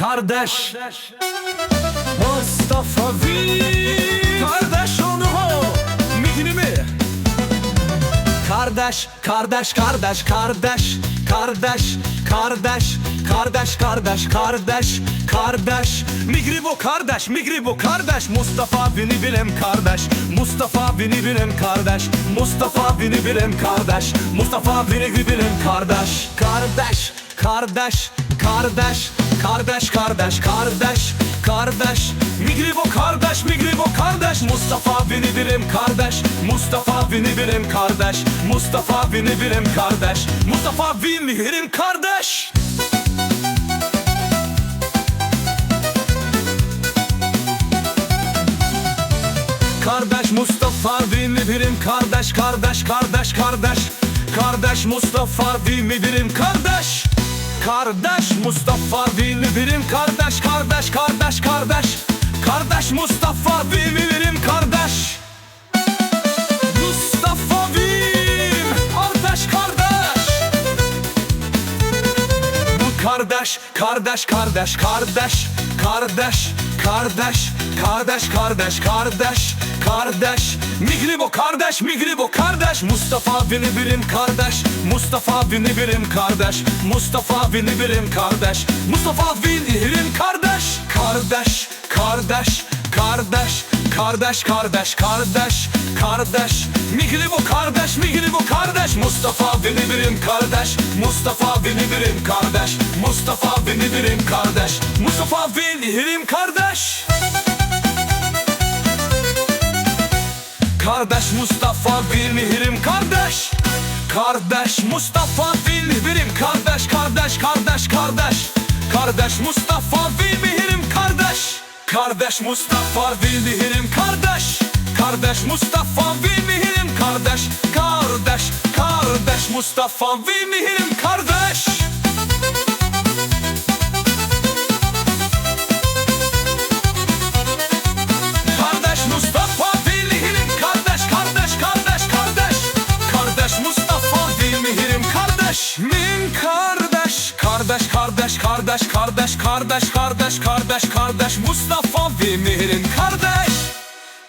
kardeş. Mustafa Vin Kardeş onu ho. Mihni mi? Kardeş, kardeş, kardeş, kardeş Kardeş, kardeş, kardeş, kardeş, kardeş Kardeş, Migribo kardeş, Migribo kardeş. Mustafa beni bilim kardeş. Mustafa beni bilim kardeş. Mustafa beni bilim kardeş. Mustafa beni bilim kardeş Kardeş, kardeş, kardeş Kardeş, kardeş, kardeş Kardeş, Migribo kardeş, Migribo kardeş. Mustafa beni bilim kardeş Mustafa beni bilim kardeş. Mustafa beni bilim kardeş Mustafa beni bilim kardeş. Kardeş Mustafa beni birim kardeş kardeş kardeş kardeş. Kardeş Mustafa beni birim kardeş Kardeş Mustafa beni birim kardeş kardeş kardeş kardeş. Kardeş Mustafa beni birim kardeş. Mustafa bin kardeş kardeş. Kardeş, kardeş, kardeş, kardeş, kardeş, kardeş, kardeş, kardeş, kardeş, kardeş Migribo kardeş, Migribo kardeş. Mustafa beni birim kardeş. Mustafa beni birim kardeş. Mustafa beni birim kardeş. Mustafa beni birim kardeş. Kardeş, kardeş, kardeş, kardeş, kardeş, kardeş, kardeş. Migribo kardeş, Migribo kardeş. Mustafa beni birim kardeş. Mustafa beni birim kardeş. Mustafa beni birim kardeş. Mustafa beni birim kardeş Kardeş Mustafa bir mihirim kardeş. Kardeş Mustafa bir mihirim kardeş Kardeş kardeş kardeş. Kardeş Mustafa bir mihirim kardeş. Kardeş Mustafa bir mihirim kardeş. Kardeş Mustafa bir mihirim kardeş. Kardeş kardeş Mustafa bir mihirim kardeş Kardeş kardeş kardeş kardeş kardeş kardeş kardeş. Mustafa Dilmihirim kardeş.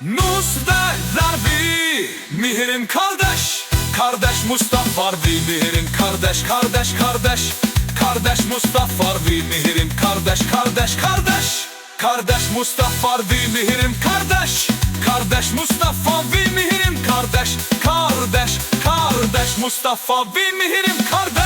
Nusda Zarbi Mihirim kardeş. Kardeş Mustafa Dilmihirim kardeş kardeş kardeş. Kardeş Mustafa Dilmihirim kardeş kardeş kardeş. Kardeş Mustafa Dilmihirim kardeş. Kardeş Mustafa Dilmihirim kardeş. Kardeş kardeş Mustafa Dilmihirim kardeş